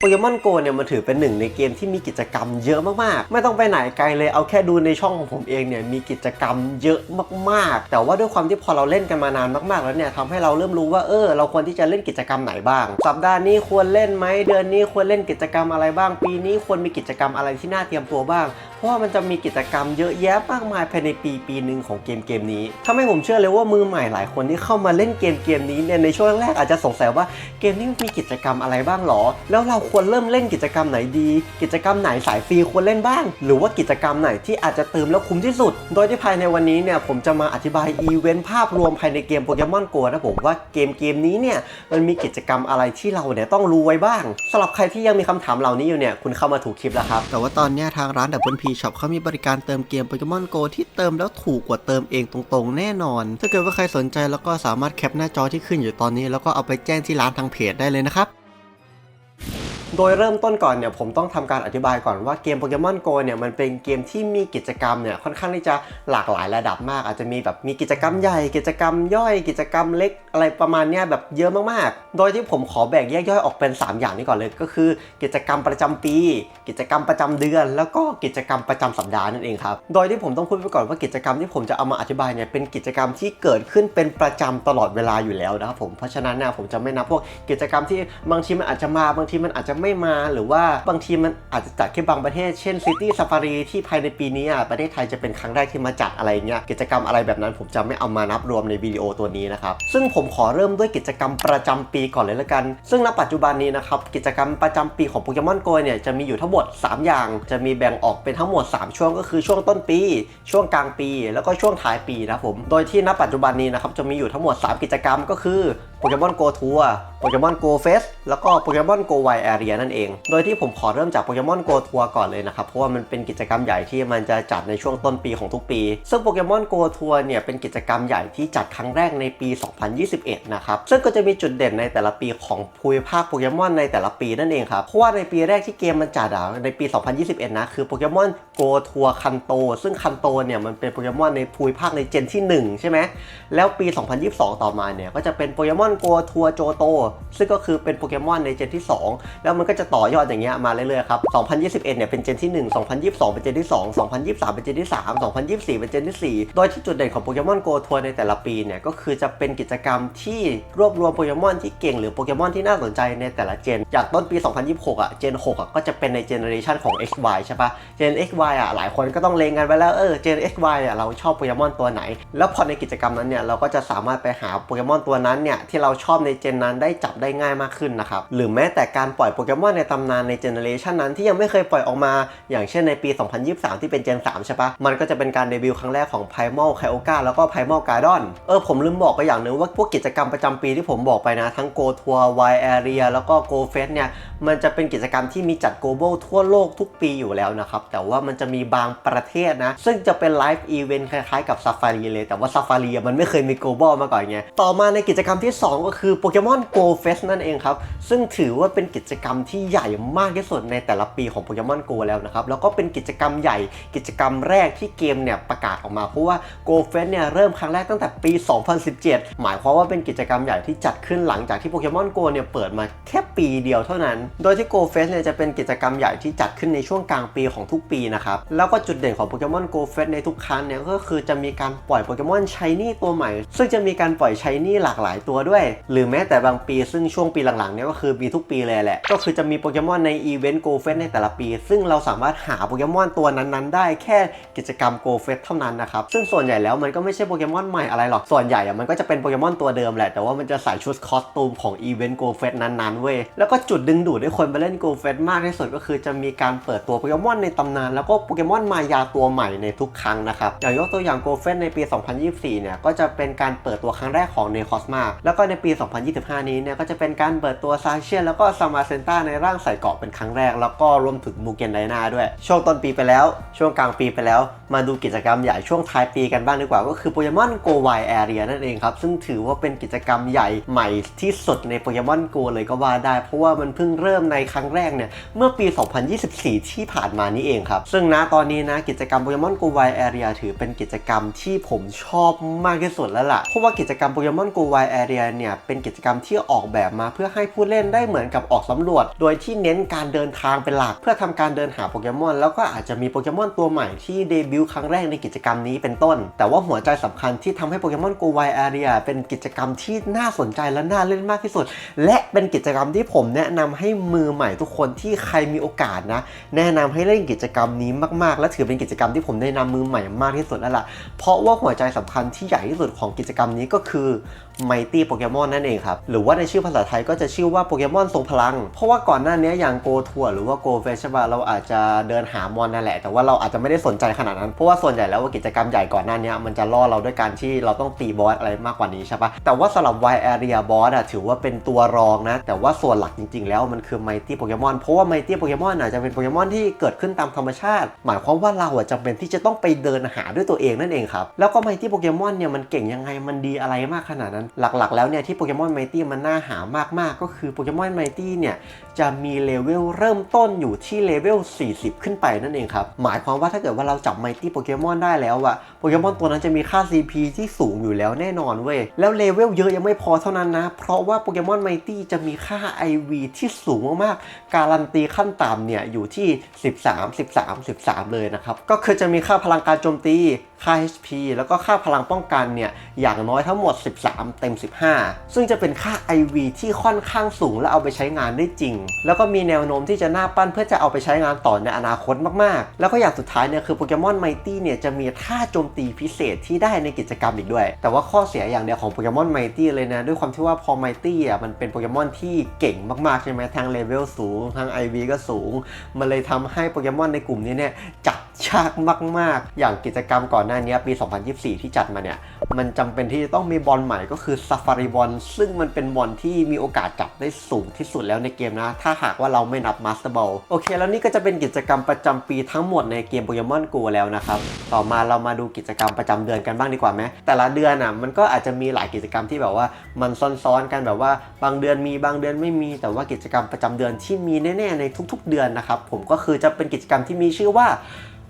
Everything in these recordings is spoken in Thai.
โปเกมอนโกเนี่ยมันถือเป็นหนึ่งในเกมที่มีกิจกรรมเยอะมากๆ ไม่ต้องไปไหนไกลเลยเอาแค่ดูในช่องของผมเองเนี่ยมีกิจกรรมเยอะมากๆ แต่ว่าด้วยความที่พอเราเล่นกันมานานมากๆ แล้วเนี่ยทำให้เราเริ่มรู้ว่าเออเราควรที่จะเล่นกิจกรรมไหนบ้าง สัปดาห์นี้ควรเล่นไหมเดือนนี้ควรเล่นกิจกรรมอะไรบ้าง ปีนี้ควรมีกิจกรรมอะไรที่น่าเตรียมตัวบ้างเพราะว่ามันจะมีกิจกรรมเยอะแยะมากมายภายในปีปีหนึ่งของเกมเกมนี้ทำให้ผมเชื่อเลยว่ามือใหม่หลายคนที่เข้ามาเล่นเกมเกมนี้เนี่ยในช่วงแรกอาจจะสงสัยว่าเกมนี้มันมีกิจกรรมอะไรบ้างหรอ แล้วเราควรเริ่มเล่นกิจกรรมไหนดี กิจกรรมไหนสายฟรีควรเล่นบ้าง หรือว่ากิจกรรมไหนที่อาจจะเติมแล้วคุ้มที่สุด โดยที่ภายในวันนี้เนี่ยผมจะมาอธิบายอีเวนต์ภาพรวมภายในเกมโปเกมอนโกนะผมว่าเกมเกมนี้เนี่ยมันมีกิจกรรมอะไรที่เราเนี่ยต้องรู้ไว้บ้างสำหรับใครที่ยังมีคำถามเหล่านี้อยู่เนี่ยคุณเข้ามาถูกคลิปแล้วครับแต่ว่าตอนนี้ทางร้านดับเบิลพีช็อปเขามีบริการเติมเกมโปเกมอนโกที่เติมแล้วถูกกว่าเติมเองตรงๆ แน่นอน ถ้าเกิดว่าใครสนใจแล้วก็สามารถแคปหน้าจอที่ขึ้นอยู่ตอนนี้ แล้วก็เอาไปแจ้งที่ร้านทางเพจได้เลยนะครับ โดยเริ่มต้นก่อนเนี่ยผมต้องทำการอธิบายก่อนว่าเกมโปเกมอนโกเนี่ยมันเป็นเกมที่มีกิจกรรมเนี่ยค่อนข้างที่จะหลากหลายระดับมาก อาจจะมีแบบมีกิจกรรมใหญ่กิจกรรมย่อย กิจกรรมเล็กอะไรประมาณเนี้ยแบบเยอะมากๆ โดยที่ผมขอแบ่งแยกย่อยออกเป็น 3 อย่างนี้ก่อนเลยก็คือ กิจกรรมประจำปี กิจกรรมประจำเดือน แล้วก็กิจกรรมประจำสัปดาห์นั่นเองครับโดยที่ผมต้องพูดไปก่อนว่ากิจกรรมที่ผมจะเอามาอธิบายเนี่ยเป็นกิจกรรมที่เกิดขึ้นเป็นประจำตลอดเวลาอยู่แล้วนะครับผมเพราะฉะนั้นเนี่ยผมจะไม่นับพวกกิจกรรมที่บางทีมันอาจจะมาบางทีมันอาจจะไม่มาหรือว่าบางทีมันอาจจะจัดแค่บางประเทศ เช่นซิตี้ซ a ฟารีที่ภายในปีนี้อะประเทศไทยจะเป็นครั้งแรกที่มาจัดอะไรเงี้ยกิจกรรมอะไรแบบนั้น ผมจะไม่เอามานับรวมในวิดีโอตัวนี้นะครับซึ่งผมขอเริ่มด้วยกิจกรรมประจำปีก่อนเลยละกัน ซึ่งณปัจจุบันนี้นะครับกิจกรรมประจำปีของโปเกมอนโกเนี่ยจะมีอยู่ทั้งหมด 3 อย่าง จะมีแบ่งออกเป็นทั้งหมด 3 ช่วงก็คือช่วงต้นปี ช่วงกลางปี แล้วก็ช่วงท้ายปีนะครับผมโดยที่ณปัจจุบันนี้นะครับจะมีอยู่ทั้งหมด 3 กิจกรรมก็คือโปเกมอนโกทัวร์โปเกมอนโกเฟสแล้วก็โปเกมอนโกไวแอเรียนั่นเอง โดยที่ผมขอเริ่มจากโปเกมอนโกทัวร์ก่อนเลยนะครับ เพราะว่ามันเป็นกิจกรรมใหญ่ที่มันจะจัดในช่วงต้นปีของทุกปี ซึ่งโปเกมอนโกทัวร์เนี่ยเป็นกิจกรรมใหญ่ที่จัดครั้งแรกในปี 2021 นะครับ ซึ่งก็จะมีจุดเด่นในแต่ละปีของภูมิภาคโปเกมอนในแต่ละปีนั่นเองครับ เพราะว่าในปีแรกที่เกมมันจัดอะในปี 2021 นะคือโปเกมอนโกทัวร์คันโต ซึ่งคันโตเนี่ยมันเป็นโปเกมอนในภูมิภาคในเจนที่ 1 ใช่ไหมแล้วปี 2022 ต่อมาเนี่ยก็จะเป็นโปเกมอนโกทัวร์โจโต ซึ่งก็คือเป็นโปเกมอนในเจนที่ 2 แล้วมันก็จะต่อยอดอย่างเงี้ยมาเรื่อยๆครับ 2021 เนี่ยเป็นเจนที่ 1 2022 เป็นเจนที่ 2 2023 เป็นเจนที่ 3 2024 เป็นเจนที่ 4 โดยที่จุดเด่นของโปเกมอนโกทัวร์ในแต่ละปีเนี่ยก็คือจะเป็นกิจกรรมที่รวบรวมโปเกมอนที่เก่งหรือโปเกมอนที่น่าสนใจในแต่ละเจน จากต้นปี 2026 อะ เจน 6 อะก็จะเป็นในเจเนอเรชันของ XY ใช่ปะเจน XY อะหลายคนก็ต้องเลงกันไว้แล้วเออเจน XY อะเราชอบโปเกมอนตัวไหน แล้วพอในกิจกรรมนั้นเนี่ยเราก็จะสามารถไปหาโปเกมอนตัวนั้นเนี่ยที่เราชอบในเจนนั้นได้จับได้ง่ายมากขึ้นนะครับ หรือแม้แต่การปล่อยโปเกมอนในตำนานในเจเนเรชันนั้นที่ยังไม่เคยปล่อยออกมา อย่างเช่นในปี 2023 ที่เป็นเจน 3 ใช่ปะมันก็จะเป็นการเดบิวต์ครั้งแรกของ Primal k y o g a แล้วก็ Primal Garden เออผมลืมบอกไปอย่างหนึ่งว่าพวกกิจกรรมประจำปีที่ผมบอกไปนะ ทั้ง Go Tour Y Area แล้วก็ Go Fest เนี่ยมันจะเป็นกิจกรรมที่มีจัด global ทั่วโลกทุกปีอยู่แล้วนะครับ แต่ว่ามันจะมีบางประเทศนะ ซึ่งจะเป็นไลฟ์อีเวนต์คล้ายๆกับ Safari เลย แต่ว่า Safari มันไม่เคยมี global มาก่อนไง ต่อมาในกิจกรรมที่ 2ก็คือ Pokemon Go Fest นั่นเองครับ ซึ่งถือว่าเป็นกิจกรรมที่ใหญ่มากที่สุดในแต่ละปีของ Pokemon Go แล้วนะครับ แล้วก็เป็นกิจกรรมใหญ่กิจกรรมแรกที่เกมเนี่ยประกาศออกมา เพราะว่า Go Fest เนี่ยเริ่มครั้งแรกตั้งแต่ปี 2017 หมายความว่าเป็นกิจกรรมใหญ่ที่จัดขึ้นหลังจากที่ Pokemon Go เนี่ยเปิดมาแค่ปีเดียวเท่านั้น โดยที่ Go Fest เนี่ยจะเป็นกิจกรรมใหญ่ที่จัดขึ้นในช่วงกลางปีของทุกปีนะครับแล้วก็จุดเด่นของ Pokemon Go Fest ในทุกครั้งเนี่ยก็คือจะมีการปล่อยโปเกมอนชายนี่ตัวใหม่ ซึ่งจะมีการปล่อยชายนี่หลากหลายตัวด้วยหรือแม้แต่บางปีซึ่งช่วงปีหลังๆ เนี่ยก็คือมีทุกปีเลยแหละ ก็คือจะมีโปเกมอนในอีเวนต์ Go Fest ในแต่ละปี ซึ่งเราสามารถหาโปเกมอนตัวนั้นๆ ได้แค่กิจกรรม Go Fest เท่านั้นนะครับ ซึ่งส่วนใหญ่แล้วมันก็ไม่ใช่โปเกมอนใหม่อะไรหรอก ส่วนใหญ่อะมันก็จะเป็นโปเกมอนตัวเดิมแหละ แต่ว่ามันจะใส่ชุดคอสตูมของอีเวนต์ Go Fest นั้นๆ เว้ย แล้วก็จุดดึงดูดให้คนไปเล่น Go Fest มากที่สุดก็คือจะมีการเปิดตัวโปเกมอนในตำนาน แล้วก็โปเกมอนมายาตัวใหม่ในทุกครั้งนะครับอย่างยกตัวอย่าง Go Fest ในปี 2024 เนี่ยก็จะเป็นการเปิดตัวครั้งแรกของ n e c o s m a แล้วก็ในปี 2025 นี้เนี่ยก็จะเป็นการเปิดตัวซาเชียนแล้วก็ซามาเซนต้าในร่างใส่เกาะเป็นครั้งแรก แล้วก็รวมถึงมูเกนไดนาด้วย ช่วงต้นปีไปแล้ว ช่วงกลางปีไปแล้ว มาดูกิจกรรมใหญ่ช่วงท้ายปีกันบ้างดีกว่า ก็คือโปเกมอนโกไวแอเรียนั่นเองครับ ซึ่งถือว่าเป็นกิจกรรมใหญ่ใหม่ที่สุดในโปเกมอนโกเลยก็ว่าได้ เพราะว่ามันเพิ่งเริ่มในครั้งแรกเนี่ยเมื่อปี 2024 ที่ผ่านมานี้เองครับซึ่งณตอนนี้นะกิจกรรมโปเกมอนโกไวแอเรียถือเป็นกิจกรรมที่ผมชอบมากที่สุดแล้วล่ะเพราะว่ากิจกรรมโปเกมอนโกไวแอเรียเนี่ยเป็นกิจกรรมที่ออกแบบมาเพื่อให้ผู้เล่นได้เหมือนกับออกสำรวจ โดยที่เน้นการเดินทางเป็นหลัก เพื่อทำการเดินหาโปเกมอนแล้วก็อาจจะมีโปเกมอนตัวใหม่ที่เดบิวต์ครั้งแรกในกิจกรรมนี้เป็นต้น แต่ว่าหัวใจสำคัญที่ทำให้โปเกมอนโกไวอารียเป็นกิจกรรมที่น่าสนใจและน่าเล่นมากที่สุด และเป็นกิจกรรมที่ผมแนะนำให้มือใหม่ทุกคนที่ใครมีโอกาสนะ แนะนำให้เล่นกิจกรรมนี้มากๆ และถือเป็นกิจกรรมที่ผมแนะนำมือใหม่มากที่สุดแล้วล่ะเพราะว่าหัวใจสำคัญที่ใหญ่ที่สุดของกิจกรรมนี้ก็คือ ไมตี้โปเกมอนนั่นเองครับ หรือว่าในชื่อภาษาไทยก็จะชื่อว่าโปเกมอนทรงพลัง เพราะว่าก่อนหน้านี้อย่างโกทัวหรือว่าโกเฟชบาเราอาจจะเดินหามอนนั่นแหละ แต่ว่าเราอาจจะไม่ได้สนใจขนาดนั้น เพราะว่าส่วนใหญ่แล้วกิจกรรมใหญ่ก่อนหน้านี้มันจะล่อเราด้วยการที่เราต้องตีบอสอะไรมากกว่านี้ใช่ปะแต่ว่าสำหรับ Y Area Boss อะถือว่าเป็นตัวรองนะ แต่ว่าส่วนหลักจริง ๆ แล้วมันคือไมตี้โปเกมอนเพราะว่าไมตี้โปเกมอนอาจจะเป็นโปเกมอนที่เกิดขึ้นตามธรรมชาติ หมายความว่าเราอะจำเป็นที่จะต้องไปเดินหาด้วยตัวเองนั่นเองครับแล้วก็ไมตี้โปเกมอนเนี่ยมันเก่งยังไงมันดีอะไรมากขนาดนั้นหลักๆ แล้วเนี่ยที่โปเกมอนไมตี้มันน่าหามากๆ ก็คือโปเกมอนไมตี้เนี่ยจะมีเลเวลเริ่มต้นอยู่ที่เลเวล 40 ขึ้นไปนั่นเองครับ หมายความว่าถ้าเกิดว่าเราจับไมตี้โปเกมอนได้แล้วอะโปเกมอนตัวนั้นจะมีค่า CP ที่สูงอยู่แล้วแน่นอนเว้ย แล้วเลเวลเยอะยังไม่พอเท่านั้นนะ เพราะว่าโปเกมอนไมตี้จะมีค่า IV ที่สูงมากๆ การันตีขั้นต่ำเนี่ยอยู่ที่ 13 13 13 เลยนะครับ ก็คือจะมีค่าพลังการโจมตี ค่า HP แล้วก็ค่าพลังป้องกันเนี่ยอย่างน้อยทั้งหมด 13 เต็ม 15 ซึ่งจะเป็นค่า IV ที่ค่อนข้างสูงและเอาไปใช้งานได้จริง แล้วก็มีแนวโน้มที่จะน่าปั้นเพื่อจะเอาไปใช้งานต่อในอนาคตมากๆ แล้วก็อย่างสุดท้ายเนี่ยคือโปเกมอนไมตี้เนี่ยจะมีท่าโจมตีพิเศษที่ได้ในกิจกรรมอีกด้วย แต่ว่าข้อเสียอย่างเดียวของโปเกมอนไมตี้เลยนะด้วยความที่ว่าพอไมตี้อะมันเป็นโปเกมอนที่เก่งมากๆใช่ไหมทั้งเลเวลสูงทั้ง IV ก็สูง มันเลยทำให้โปเกมอนในกลุ่มนี้เนี่ยจับยากมาก ๆ อย่างกิจกรรมก่อนหน้านี้ปี 2024 ที่จัดมาเนี่ย มันจำเป็นที่จะต้องมีบอลใหม่ก็คือซ a ฟารีบอลซึ่งมันเป็นบอลที่มีโอกาสจับได้สูงที่สุดแล้วในเกมนะ ถ้าหากว่าเราไม่นับมาสเตอร์บอลโอเค แล้วนี่ก็จะเป็นกิจกรรมประจำปีทั้งหมดในเกมโปเกมอนกูแล้วนะครับ ต่อมาเรามาดูกิจกรรมประจำเดือนกันบ้างดีกว่าไหมแต่ละเดือนอะมันก็อาจจะมีหลายกิจกรรมที่แบบว่ามันซ้อนๆกันแบบว่าบางเดือนมีบางเดือนไม่มี แต่ว่ากิจกรรมประจำเดือนที่มีแน่ๆในทุก ๆ เดือนนะครับผมก็คือจะเป็นกิจกรรมที่มีชื่อว่า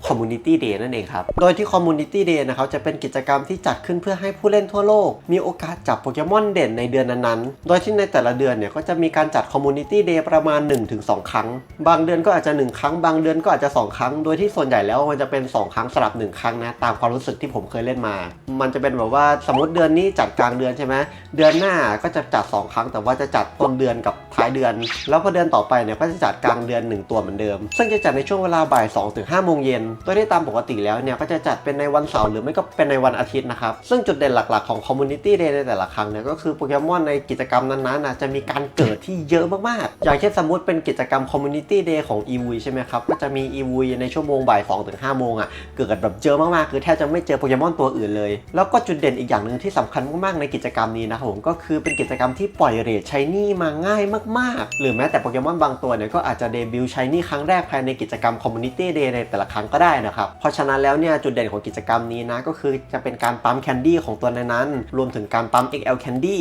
Community Day นั่นเองครับ โดยที่ Community Day นะครับจะเป็นกิจกรรมที่จัดขึ้นเพื่อให้ผู้เล่นทั่วโลก มีโอกาสจับโปเกมอนเด่นในเดือนนั้นๆ โดยที่ในแต่ละเดือนเนี่ยก็จะมีการจัด Community Day ประมาณ 1-2 ครั้ง บางเดือนก็อาจจะ 1 ครั้ง บางเดือนก็อาจจะ 2 ครั้ง โดยที่ส่วนใหญ่แล้วมันจะเป็น 2 ครั้งสลับ 1 ครั้งนะตามความรู้สึกที่ผมเคยเล่นมา มันจะเป็นแบบว่าสมมติเดือนนี้จัดกลางเดือนใช่ไหมเดือนหน้าก็จะจัด 2 ครั้ง แต่ว่าจะจัดต้นเดือนกับท้ายเดือน แล้วพอเดือนต่อไปเนี่ยก็จะจัดกลางเดือน 1 ตัวเหมือนเดิม ซึ่งจะจัดในช่วงเวลาบ่าย2-5โมงเย็นโดยที่ตามปกติแล้วเนี่ยก็จะจัดเป็นในวันเสาร์หรือไม่ก็เป็นในวันอาทิตย์นะครับ ซึ่งจุดเด่นหลักๆของ Community Day ในแต่ละครั้งเนี่ยก็คือโปเกมอนในกิจกรรมนั้นๆนะจะมีการเกิดที่เยอะมากๆ อย่างเช่นสมมติเป็นกิจกรรม Community Day ของ e v ใช่ไหมครับ ก็จะมี e v ในชั่วโมงบ่าย2ถึง5โมงอะเกิดแบบเจอมากๆ คือแทบจะไม่เจอโปเกมอนตัวอื่นเลย แล้วก็จุดเด่นอีกอย่างหนึ่งที่สำคัญมากๆในกิจกรรมนี้นะครับผมก็คือเป็นกิจกรรมที่ปล่อยเรทชายนี่มาง่ายมากๆ หรือแม้แต่โปเกมอนบางตัวเนี่ยก็อาจจะเดบิวต์ชายนี่ครั้งแรกภายในกิจกรรม Community Day ในแต่ละครั้งก็ได้นะครับ เพราะฉะนั้นแล้วเนี่ยจุดเด่นของกิจกรรมนี้นะก็คือจะเป็นการปั๊มแคนดี้ของตัวนั้นๆรวมถึงการปั๊ม XL Candy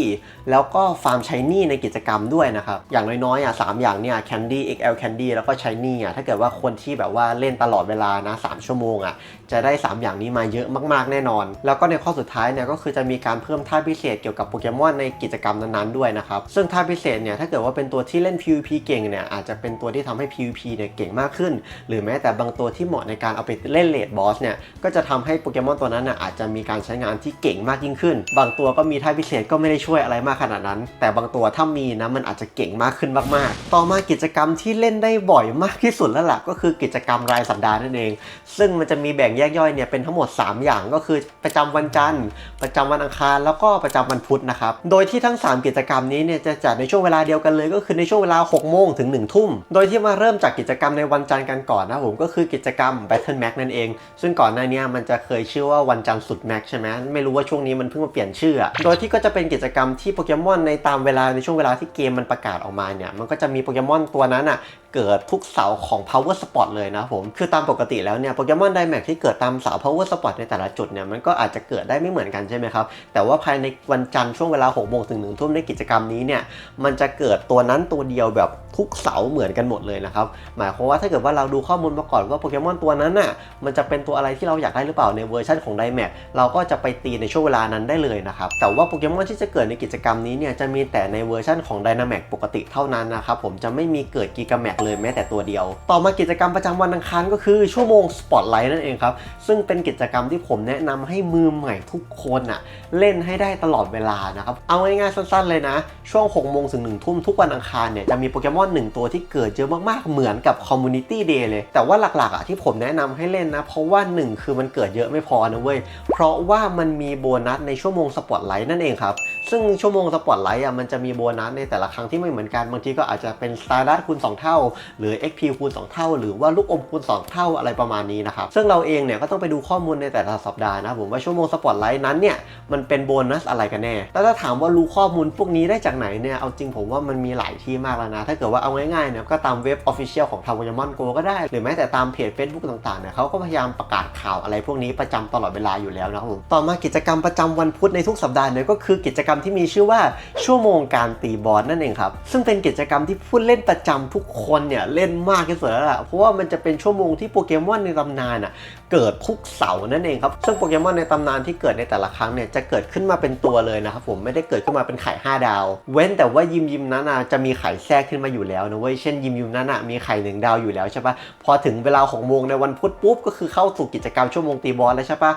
แล้วก็ฟาร์มชายนี่ในกิจกรรมด้วยนะครับ อย่างน้อยๆอะสามอย่างเนี่ย Candy XL Candy แล้วก็ชายนี่อะถ้าเกิดว่าคนที่แบบว่าเล่นตลอดเวลานะ3ชั่วโมงอะจะได้ 3 อย่างนี้มาเยอะมากๆแน่นอน แล้วก็ในข้อสุดท้ายเนี่ยก็คือจะมีการเพิ่มท่าพิเศษเกี่ยวกับโปเกมอนในกิจกรรมนั้นๆด้วยนะครับ ซึ่งท่าพิเศษเนี่ยถ้าเกิดว่าเป็นตัวที่เล่น PVP เก่งเนี่ยอาจจะเป็นตัวที่ทำให้ PVP เนี่ยเก่งมากขึ้น หรือแม้แต่บางตัวที่เหมาะในการเอาไปเล่นเลดบอสเนี่ยก็จะทำให้โปเกมอนตัวนั้นน่ะอาจจะมีการใช้งานที่เก่งมากยิ่งขึ้น บางตัวก็มีท่าพิเศษก็ไม่ได้ช่วยอะไรมากขนาดนั้น แต่บางตัวถ้ามีนะมันอาจจะเก่งมากขึ้นมากๆ ต่อมากิจกรรมที่เล่นได้บ่อยมากที่สุดแล้วล่ะก็คือกิจกรรมรายสัปดาห์นั่นเอง ซึ่งมันจะมีแบ่งแยกย่อยเนี่ยเป็นทั้งหมด 3 อย่างก็คือประจำวันจันทร์ ประจำวันอังคารแล้วก็ประจำวันพุธนะครับโดยที่ทั้ง 3 กิจกรรมนี้เนี่ยจะจัดในช่วงเวลาเดียวกันเลย ก็คือในช่วงเวลา6โมงถึง1ทุ่มโดยที่มาเริ่มจากกิจกรรมในวันจันทร์กันก่อนนะผมก็คือกิจกรรม Battle Mac นั่นเอง ซึ่งก่อนหน้านี้มันจะเคยชื่อว่าวันจันทร์สุดแม็กใช่ไหมไม่รู้ว่าช่วงนี้มันเพิ่งมาเปลี่ยนชื่อ โดยที่ก็จะเป็นกิจกรรมที่โปเกมอนในตามเวลาในช่วงเวลาที่เกมมันประกาศออกมาเนี่ยมันก็จะมีโปเกมอนตัวนั้นอะเกิดทุกเสาของ power spot เลยนะผม คือตามปกติแล้วเนี่ยโปเกมอนไดแม็กที่เกิดตามเสา power spot ในแต่ละจุดเนี่ยมันก็อาจจะเกิดได้ไม่เหมือนกันใช่ไหมครับ แต่ว่าภายในวันจันทร์ช่วงเวลา6โมงถึง1ทุ่มในกิจกรรมนี้เนี่ยมันจะเกิดตัวนั้นตัวเดียวแบบทุกเสาเหมือนกันหมดเลยนะครับ หมายความว่าถ้าเกิดว่าเราดูข้อมูลมาก่อนว่าโปเกมอนตัวนั้นน่ะมันจะเป็นตัวอะไรที่เราอยากได้หรือเปล่าในเวอร์ชันของไดแม็กเราก็จะไปตีในช่วงเวลานั้นได้เลยนะครับแต่ว่าโปเกมอนที่จะเกิดในกิจกรรมนี้เนี่ยจะมีแต่ในเวอร์ชันของไดนาแม็กปกติเท่านั้นนะครับผมจะไม่มีเกิดกิกาแม็กเลยแม้แต่ตัวเดียว ต่อมากิจกรรมประจำวันอังคารก็คือชั่วโมงสปอตไลท์นั่นเองครับ ซึ่งเป็นกิจกรรมที่ผมแนะนำให้มือใหม่ทุกคนอะเล่นให้ได้ตลอดเวลานะครับ เอาง่ายๆสั้นๆเลยนะ ช่วง6โมงถึง1ทุ่มทุกวันอังคารเนี่ยจะมีโปเกมอนหนึ่งตัวที่เกิดเยอะมากๆเหมือนกับคอมมูนิตี้เดย์เลย แต่ว่าหลักๆอะที่ผมแนะนำให้เล่นนะ เพราะว่า 1 คือมันเกิดเยอะไม่พอนะเว้ย เพราะว่ามันมีโบนัสในชั่วโมงสปอตไลท์นั่นเองครับ ซึ่งชั่วโมงสปอตไลท์อะมันจะมีโบนัสในแต่ละครั้งที่ไม่เหมือนกัน บางทีก็อาจจะเป็นสตาร์ดัตคูณ 2 เท่า หรือ XP คูณ 2 เท่า หรือว่าลูกอมคูณ 2 เท่าอะไรประมาณนี้นะครับ ซึ่งเราเองเนี่ยก็ต้องไปดูข้อมูลในแต่ละสัปดาห์นะผมว่าชั่วโมงสปอตไลท์นั้นเนี่ยมันเป็นโบนัสอะไรกันแน่ แล้วถ้าถามว่ารู้ข้อมูลพวกนี้ได้จากไหนเนี่ย เอาจริงผมว่ามันมีหลายที่มากแล้วนะ ถ้าเกิดว่าเอาง่ายๆเนี่ยก็ตามเว็บ Official ของทาง Pokemon Go ก็ได้ หรือแม้แต่ตามเพจ Facebook ต่างๆเนี่ยเขาก็พยายามประกาศข่าวอะไรพวกนี้ประจำตลอดเวลาอยู่แล้วนะครับผมต่อมากิจกรรมประจำวันพุธในทุกสัปดาห์เนี่ยก็คือกิจกรรมที่มีชื่อว่าชั่วโมงการตีบอสนั่นเองครับซึ่งเป็นกิจกรรมที่ผู้เล่นประจำทุกคนเนี่ยเล่นมากที่สุดแล้วล่ะเพราะว่ามันจะเป็นชั่วโมงที่โปเกมอนในตำนานอะเกิดทุกเสาร์นั่นเองครับซึ่งโปเกมอนในตำนานที่เกิดในแต่ละครั้งเนี่ยจะเกิดขึ้นมาเป็นตัวเลยนะครับผมไม่ได้เกิดขึ้นมาเป็นไข่5ดาว เว้นแต่ว่ายิมยิมนั้นอะจะมีไข่แทรกขึ้นมาอยู่แล้วนะเว้ยเช่นยิมยิมนั้นอะมีไข่หนึ่งดาวอยู่แล้วใช่ปะพอถึงเวลาหกโมงในวันพุธปุ๊บก็คือเข้าสู่กิจกรรมชั่วโมงตีบอสแล้วใช่ปะ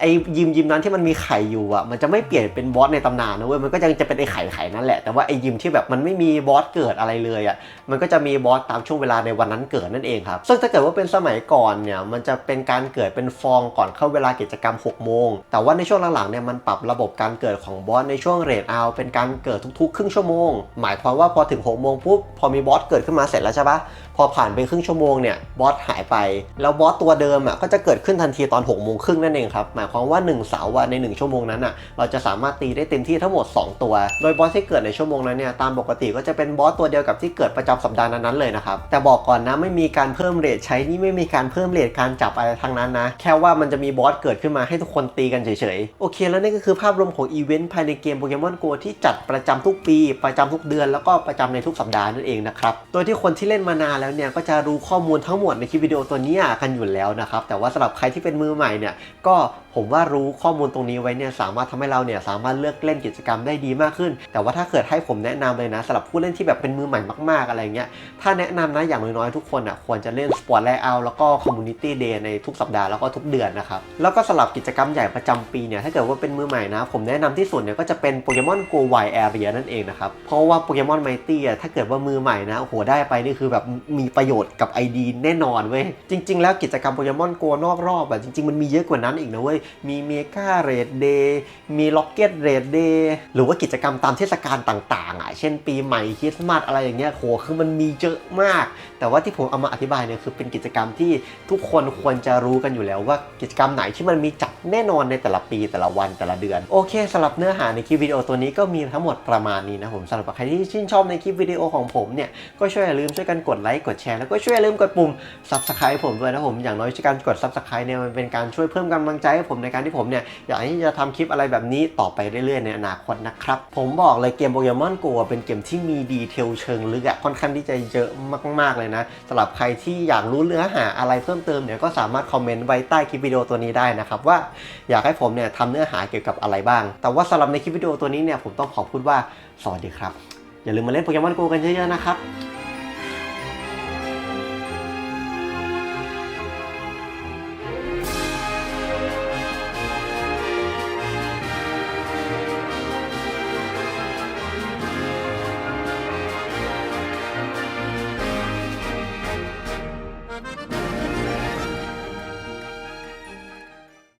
ไอ้ยิมยิมนั้นที่มันมีไข่อยู่อะมันจะไม่เปลี่ยนเป็นบอสในตำนานนะเว้ยมันก็ยังจะเป็นไอ้ไข่ไข่นั่นแหละแต่ว่าไอ้ยิมที่แบบมันไม่มีบอสเกิดอะไรเลยอะมันก็จะมีบอสตามช่วงเวลาในวันนั้นเกิดนั่นเองครับซึ่งถ้าเกิดว่าเป็นสมัยก่อนเนี่ยมันจะเป็นการเกิดเป็นฟองก่อนเข้าเวลากิจกรรม 6 โมง แต่ว่าในช่วงหลังๆเนี่ยมันปรับระบบการเกิดของบอสในช่วงเรทเอาเป็นการเกิดทุกๆ ครึ่งชั่วโมง หมายความว่าพอถึง6โมงปุ๊บพอมีบอสเกิดขึ้นมาเสร็จแล้วใช่ปะพอผ่านไปครึ่งชั่วโมงเนี่ยบอสหายไป แล้วบอสตัวเดิมอะก็จะเกิดขึ้นทันทีตอน6โมงครึ่งนั่นเองครับ หมายความว่า 1 เสาร์อะใน 1 ชั่วโมงนั้นอะเราจะสามารถตีได้เต็มที่ทั้งหมด 2 ตัว โดยบอสที่เกิดในชั่วโมงนั้นเนี่ยตามปกติก็จะเป็นบอสตัวเดียวกับที่เกิดประจำสัปดาห์นั้นๆเลยนะครับแต่บอกก่อนนะไม่มีการเพิ่มเรทใช้นี่ไม่มีการเพิ่มเรทการจับอะไรทั้งนั้นนะแค่ว่ามันจะมีบอสเกิดขึ้นมาให้ทุกคนตีกันเฉยๆโอเค แล้วนี่ก็คือภาพรวมของอีเวนต์ภายในเกมโปเกมอนโกที่จัดประจำทุกปี ประจำทุกเดือนแล้วก็ประจำในทุกสัปดาห์นั่นเองนะครับโดยที่คนที่เล่นมานานแล้วเนี่ยก็จะรู้ข้อมูลทั้งหมดในคลิปวิดีโอตัวนี้กันอยู่แล้วนะครับแต่ว่าสำหรับใครที่เป็นมือใหม่เนี่ยก็ผมว่ารู้ข้อมูลตรงนี้ไว้เนี่ยสามารถทำให้เราเนี่ยสามารถเลือกเล่นกิจกรรมได้ดีมากขึ้น แต่ว่าถ้าเกิดให้ผมแนะนำเลยนะสำหรับผู้เล่นที่แบบเป็นมือใหม่มากๆอะไรเงี้ยถ้าแนะนำนะอย่างน้อยๆทุกคนอะควรจะเล่นสปอร์ตแลเอาแล้วก็คอมมูนิตี้เดย์ในทุกสัปดาห์แล้วก็ทุกเดือนนะครับแล้วก็สำหรับกิจกรรมใหญ่ประจำปีเนี่ยถ้าเกิดว่าเป็นมือใหม่นะ ผมแนะนำที่สุดเนี่ยก็จะเป็นโปเกมอนโกไวแอเรียนั่นเองนะครับเพราะว่าโปเกมอนไมตี้อะถ้าเกิดว่ามือใหม่นะโอ้โหได้ไปนี่คือแบบมีประโยชน์กับ ID แน่นอนเว้ยจริง ๆ แล้วกิจกรรมโปเกมอนโกนอกรอบอะจริงๆมันมีเยอะกว่านั้นอีกนะเว้ยมีเมกาเรดเดย์มีล็อกเก็ตเรดเดย์หรือว่ากิจกรรมตามเทศกาลต่างๆอะเช่นปีใหม่คริสต์มาสอะไรอย่างเงี้ยโหคือมันมีเยอะมาก แต่ว่าที่ผมเอามาอธิบายเนี่ยคือเป็นกิจกรรมที่ทุกคนควรจะรู้กันอยู่แล้วว่ากิจกรรมไหนที่มันมีจัดแน่นอนในแต่ละปีแต่ละวันแต่ละเดือน โอเคสำหรับเนื้อหาในคลิปวิดีโอตัวนี้ก็มีทั้งหมดประมาณนี้นะผมสำหรับใครที่ชื่นชอบในคลิปวิดีโอของผมเนี่ยก็ช่วยอย่าลืมช่วยกันกดไลค์กดแชร์แล้วก็ช่วยอย่าลืมกดปุ่ม subscribe ผมด้วยนะผมอย่างน้อยการกด subscribe เนี่ยมันเป็นการช่วยเพิ่มกำลังใจให้ผมในการที่ผมเนี่ยอยากที่จะทำคลิปอะไรแบบนี้ต่อไปเรื่อยๆในอนาคตนะครับ ผมบอกเลยเกมโปเกมอนโกเป็นเกมที่มีดีเทลเชิงลึกอะค่อนข้างที่จะเยอะมากๆเลยนะสำหรับใครที่อยากรู้เนื้อหาอะไรเพิ่มเติมเนี่ยก็สามารถคอมเมนต์ไว้ใต้คลิปวิดีโอตัวนี้ได้นะครับว่าอยากให้ผมเนี่ยทำเนื้อหาเกี่ยวกับอะไรบ้าง แต่ว่าสำหรับในคลิปวิดีโอตัวนี้เนี่ยผมต้องขอบคุณว่าสวัสดีครับอย่าลืมมาเล่นโปเกมอนโกกันเยอะๆนะครับ